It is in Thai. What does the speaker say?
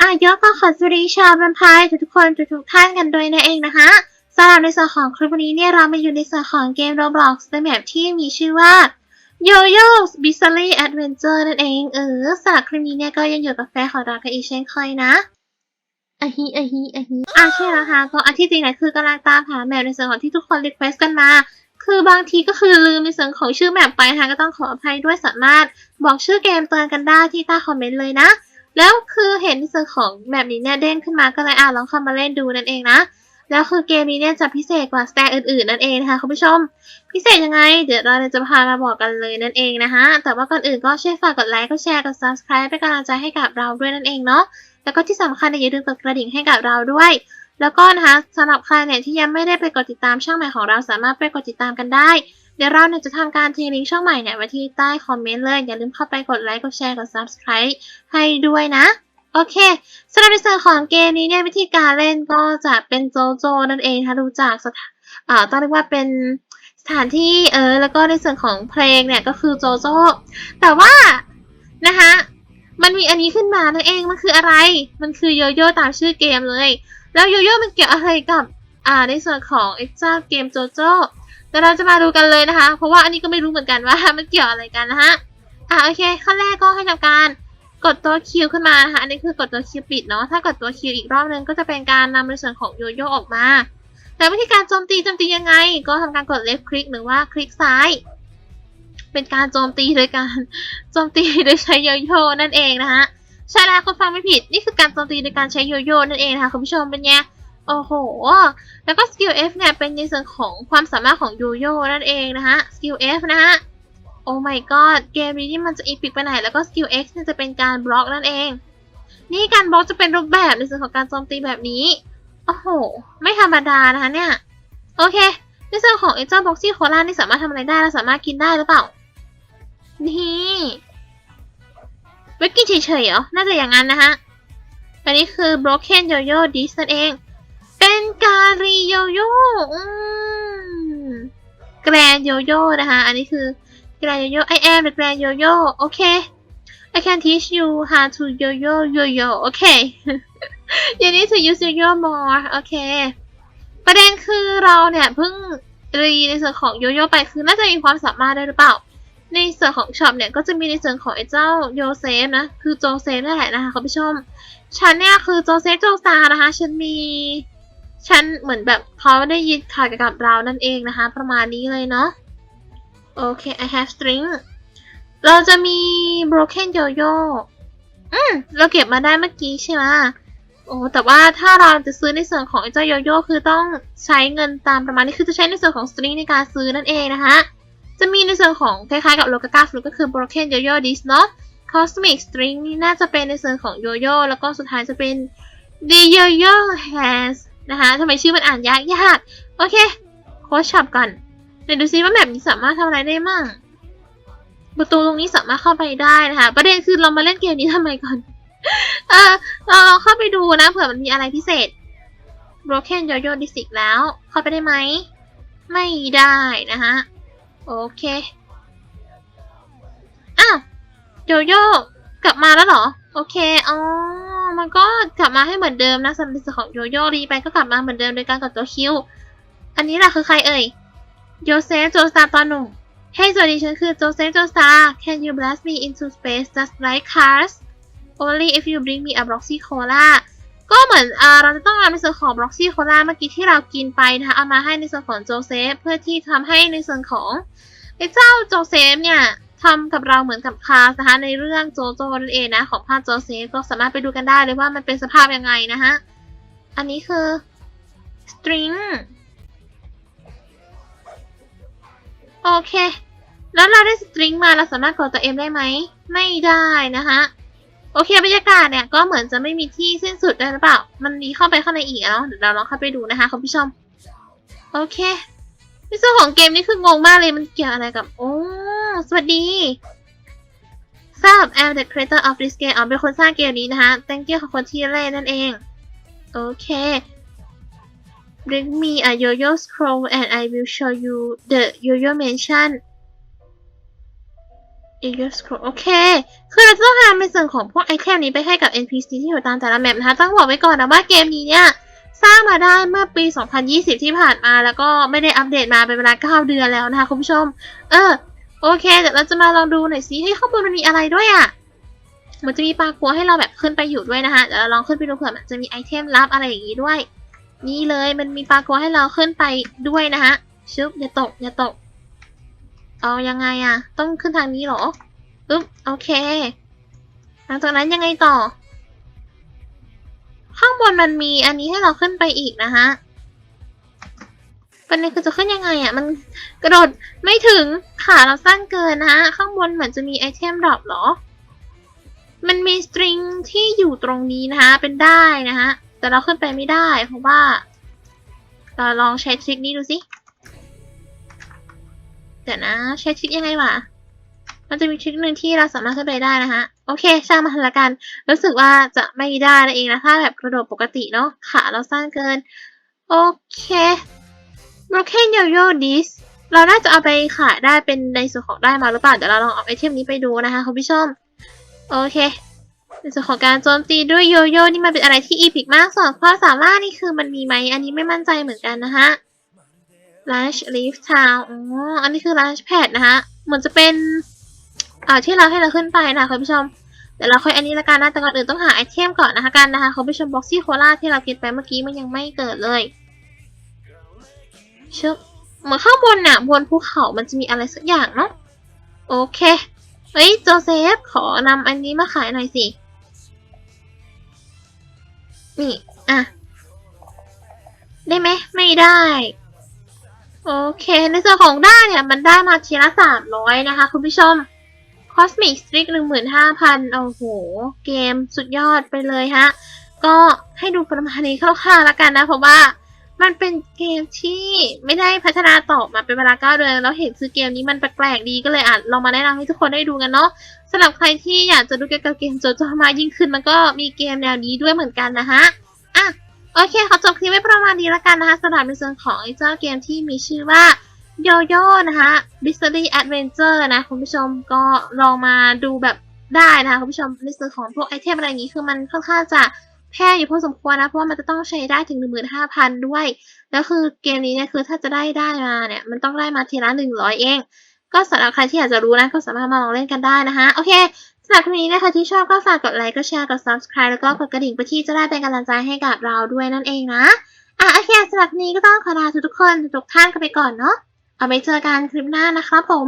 อายกก็ขอสวัสดีชาวแวมไพร์ทุกคนทุกๆท่านกันด้วยนั่นเองนะคะสำหรับในส่วนของคลิปวันนี้เนี่ยเรามาอยู่ในส่วนของเกม Roblox ในแบบที่มีชื่อว่า Yo-Yo's Bizarre Adventure นั่นเอง เออสำหรับคลิปนี้เนี่ยก็ยังอยู่กับแฟนของเรากันอีกเช่นเคยนะ อะฮิอะฮิอะฮิอะใช่แล้วค่ะก็อันที่จริงเนี่ยคือกำลังตามหาแมปในส่วนของที่ทุกคนรีเควสกันมา คือบางทีก็คือลืมในส่วนของชื่อแมปไปนะคะก็ต้องขออภัยด้วยสามารถบอกชื่อเกมเตือนกันได้ที่ใต้คอมเมนต์เลยนะ แล้วคือเห็นในส่วนของแบบนี้เนี่ยเด้งขึ้นมาก็เลยอะลองเข้ามาเล่นดูนั่นเองนะแล้วคือเกมนี้เนี่ยจะพิเศษกว่าสแตนอื่นๆนั่นเองนะคะคุณผู้ชม พิเศษยังไง เดี๋ยวเราจะพามาบอกกันเลยนั่นเองนะคะแต่ว่าก่อนอื่นก็ช่วยฝากกดไลค์กดแชร์กด subscribe เป็นกำลังใจให้กับเราด้วยนั่นเองเนาะ แล้วก็ที่สำคัญเนี่ยอย่าลืมกดกระดิ่งให้กับเราด้วย แล้วก็นะคะสำหรับใครเนี่ยที่ยังไม่ได้ไปกดติดตามช่องใหม่ของเราสามารถไปกดติดตามกันได้ เดี๋ยวเราเนี่ยจะทำการทิ้งลิงก์ช่องใหม่เนี่ยไว้ที่ใต้คอมเมนต์เลย อย่าลืมเข้าไปกดไลค์ กดแชร์ กด subscribe ให้ด้วยนะ โอเคสำหรับในส่วนของเกมนี้เนี่ยวิธีการเล่นก็จะเป็นโจโจนั่นเองค่ะดูจากสถานต้องเรียกว่าเป็นสถานที่เออแล้วก็ในส่วนของเพลงเนี่ยก็คือโจโจแต่ว่านะคะ มันมีอันนี้ขึ้นมานั่นเองมันคืออะไร มันคือโยโย่ตามชื่อเกมเลย แล้วโยโย่มันเกี่ยวอะไรกับอ่าในส่วนของไอ้เจ้าเกมโจโจเดี๋ยวเราจะมาดูกันเลยนะคะ เพราะว่าอันนี้ก็ไม่รู้เหมือนกันว่ามันเกี่ยวอะไรกันนะฮะอ่าโอเคขั้นแรกก็ให้ทำการกดตัวคิวขึ้นมานะคะอันนี้คือกดตัวคิวปิดเนาะถ้ากดตัวคิวอีกรอบนึงก็จะเป็นการนำในส่วนของโยโย่ออกมา แต่วิธีการโจมตีโจมตียังไง ก็ทำการกด left click หรือว่าคลิกซ้าย เป็นการโจมตีโดยการโจมตีโดยใช้โยโย่นั่นเองนะคะใช่แล้วคุณฟังไม่ผิดนี่คือการโจมตีโดยการใช้โยโย่นั่นเองนะคะคุณผู้ชมเป็นไงโอ้โห แล้วก็สกิล F เนี่ยเป็นในส่วนของความสามารถของโยโย่นั่นเองนะคะสกิล F นะคะโอ้ my god เกมนี้นี่มันจะอีพิกไปไหน แล้วก็สกิล X เนี่ยจะเป็นการบล็อกนั่นเอง นี่การบล็อกจะเป็นรูปแบบในส่วนของการโจมตีแบบนี้ โอ้โห ไม่ธรรมดานะคะเนี่ย โอเค ในส่วนของไอ้เจ้าบ็อกซี่โคลานี่สามารถทำอะไรได้และสามารถกินได้หรือเปล่า นี่ไว้กินเฉยๆเหรอ น่าจะอย่างนั้นนะคะอันนี้คือ broken yo-yo disc นั่นเอง เป็นการีโยโย่อืมแกรนโยโย่นะคะ อันนี้คือ Grand Yo-Yo I am the Grand Yo-Yo okay I can teach you how to yo-yo yo-yo okay you need to use yo-yo more okay ประเด็นคือเราเนี่ยเพิ่งรีในส่วนของโยโย่ไปคือน่าจะมีความสามารถได้หรือเปล่า ในส่วนของช็อปเนี่ยก็จะมีในส่วนของไอ้เจ้าโยเซฟนะ คือโจเซฟนั่นแหละนะคะคุณผู้ชมฉันเนี่ยคือโจเซฟโจซานะคะ ฉันมี ฉันเหมือนแบบเขาได้ยินข่าวเกี่ยวกับเรานั่นเองนะคะ ประมาณนี้เลยเนาะโอเค I have string เราจะมี broken yo-yo อืม เราเก็บมาได้เมื่อกี้ใช่ไหมโอ้แต่ว่าถ้าเราจะซื้อในส่วนของไอ้เจ้าโยโย่คือต้องใช้เงินตามประมาณนี้คือจะใช้ในส่วนของ string ในการซื้อนั่นเองนะคะ จะมีในส่วนของคล้ายๆกับโลกา a าฟลุกก็คือ broken yo-yo disc เนาะ cosmic string นี่น่าจะเป็นในส่วนของโยโย่แล้วก็สุดท้ายจะเป็น the yo-yo has นะคะทำไมชื่อมันอ่านยากยากโอเค โค้ชช็อปก่อนเดี๋ยวดูซิว่าแบบนี้สามารถทำอะไรได้มั่งประตูตรงนี้สามารถเข้าไปได้นะคะประเด็นคือเรามาเล่นเกมนี้ทำไมก่อนเออเราลองเข้าไปดูนะเผื่อมันมีอะไรพิเศษ Broken Yo-Yo District แล้ว เข้าไปได้ไหม ไม่ได้นะคะ โอเค อ้าวโยโย่กลับมาแล้วเหรอ โอเค อ๋อ มันก็กลับมาให้เหมือนเดิมนะสำหรับของโยโย่รีไปก็กลับมาเหมือนเดิมโดยการกดตัวคิว อันนี้แหละคือใครเอ่ย โยเซฟโจซาตอนหนุ่ม เฮ้ยสวัสดีฉันคือโจเซฟโจซา Can you blast me into space just like cars only if you bring me a Broxy Cola ก็เหมือนเราจะต้องนำในส่วนของ Broxy Cola เมื่อกี้ที่เรากินไปนะคะเอามาให้ในส่วนของโจเซฟเพื่อที่ทำให้ในส่วนของไอ้เจ้าโจเซฟเนี่ยทำกับเราเหมือนกับคาสนะคะในเรื่องโจโจนั่นเองนะของภาคโจเซฟก็สามารถไปดูกันได้เลยว่ามันเป็นสภาพยังไงนะคะอันนี้คือ string โอเค แล้วเราได้สตริงมาเราสามารถกดตัว M ได้ไหม ไม่ได้นะคะ โอเคบรรยากาศเนี่ยก็เหมือนจะไม่มีที่สิ้นสุดได้หรือเปล่า มันมีเข้าไปข้างในอีกอะเนาะเดี๋ยวเราลองเข้าไปดูนะคะคุณผู้ชม โอเคในส่วนของเกมนี่คืองงมากเลยมันเกี่ยวอะไรกับ โอ้ สวัสดีทราบ I'm the creator of this game อ๋อเป็นคนสร้างเกมนี้นะคะ thank you ของคนที่เล่นนั่นเอง โอเค bring me a yo-yo scroll and I will show you the yo-yo mansion yo-yo scroll โอเค คือเราจะต้องทำในส่วนของพวกไอเทมนี้ไปให้กับ NPC ที่อยู่ตามแต่ละแมปนะคะ ต้องบอกไว้ก่อนนะว่าเกมนี้เนี่ย สร้างมาได้เมื่อปี 2020 ที่ผ่านมา แล้วก็ไม่ได้อัปเดตมาเป็นเวลา 9 เดือนแล้วนะคะคุณผู้ชม เออ โอเค เดี๋ยวเราจะมาลองดูหน่อยสิให้ข้างบนมันมีอะไรด้วยอะ่ะมันจะมีปลากัวให้เราแบบขึ้นไปอยู่ด้วยนะคะเดี๋ยวเราลองขึ้นไปดูเผื่อมันจะมีไอเทมลับอะไรอย่างนี้ด้วย นี่เลยมันมีปลากัวให้เราขึ้นไปด้วยนะคะชึบอย่าตกอย่าตก เอายังไงอะต้องขึ้นทางนี้เหรออึ๊บโอเคหลังจากนั้นยังไงต่อ ข้างบนมันมีอันนี้ให้เราขึ้นไปอีกนะคะประเด็นคือจะขึ้นยังไงอะ่ะมันกระโดดไม่ถึงขาเราสั้นเกินนะคะข้างบนเหมือนจะมีไอเทมดรอปเหรอ มันมีสตริงที่อยู่ตรงนี้นะคะเป็นได้นะคะแต่เราขึ้นไปไม่ได้เพราะว่าเราลองใช้ทริคนี้ดูสิ เดี๋ยวนะ ใช้ทริคยังไงวะ มันจะมีทริคหนึ่งที่เราสามารถขึ้นไปได้นะคะโอเคช่างมันละกัน รู้สึกว่าจะไม่ได้นั่นเองนะ ถ้าแบบกระโดดปกติเนาะ ขาเราสั้นเกิน โอเค broken yo-yo disc เราน่าจะเอาไปขายได้เป็นในส่วนของได้มาหรือเปล่า เดี๋ยวเราลองเอาไอเทมนี้ไปดูนะคะคุณผู้ชม โอเคในส่วนของการโจมตีด้วยโยโย่นี่มันเป็นอะไรที่อีพิกมากส่วนความสามารถนี่คือมันมีไหมอันนี้ไม่มั่นใจเหมือนกันนะคะ Lash Leaf Town อ๋อ อันนี้คือ Lash Pad นะคะเหมือนจะเป็นอ่าที่เราให้เราขึ้นไปนะคะคุณผู้ชม เดี๋ยวเราค่อยอันนี้ละกันนะแต่ก่อนอื่นต้องหาไอเทมก่อนนะคะกันนะคะคุณผู้ชมบ็อกซี่โคลาที่เรากินไปเมื่อกี้มันยังไม่เกิดเลยชึบเหมือนข้างบนเนี่ยบนภูเขามันจะมีอะไรสักอย่างเนาะโอเค เฮ้ยโจเซฟขอนำอันนี้มาขายหน่อยสิ นี่ อะ ได้ไหมไม่ได้ โอเค ในส่วนของได้เนี่ย มันได้มาทีละสามร้อยนะคะ คุณผู้ชม Cosmic Streak หนึ่งหมื่นห้าพันโอ้โห เกมสุดยอดไปเลยฮะ ก็ให้ดูประมาณนี้คร่าวๆแล้วกันนะ เพราะว่ามันเป็นเกมที่ไม่ได้พัฒนาต่อมาเป็นเวลาเก้าเดือนแล้วเห็นซื้อเกมนี้มันแปลกๆดีก็เลยอะลองมาแนะนำให้ทุกคนได้ดูกันเนาะสำหรับใครที่อยากจะดูเกี่ยวกับเกมโจโจมายิ่งขึ้นมันก็มีเกมแนวนี้ด้วยเหมือนกันนะฮะ โอเคขอจบคลิปไว้ประมาณนี้แล้วกันนะคะสำหรับในส่วนของไอ้เจ้าเกมที่มีชื่อว่าโยโย่นะคะ b i s t r y Adventure นะคุณผู้ชมก็ลองมาดูแบบได้นะคะคุณผู้ชมในส่วนของพวกไอเทมอะไรอย่างนี้คือมันค่อนข้างจะแพงอยู่พอสมควรนะ เพราะว่ามันจะต้องใช้ได้ถึง 15,000 ด้วย แล้วคือเกมนี้เนี่ยคือถ้าจะได้ได้มาเนี่ย มันต้องได้มาทีละหนึ่งร้อยเอง ก็สำหรับใครที่อยากจะรู้นะก็สามารถมาลองเล่นกันได้นะคะโอเคสำหรับคลิปนี้นะคะที่ชอบก็ฝากกดไลค์กดแชร์กด subscribe แล้วก็กดกระดิ่งเพื่อที่จะได้เป็นกำลังใจให้กับเราด้วยนั่นเองนะอะโอเคสำหรับคลิปนี้ก็ต้องขอลาทุกทุกคนทุกท่านกันไปก่อนเนาะเอาไปเจอกันคลิปหน้านะครับผม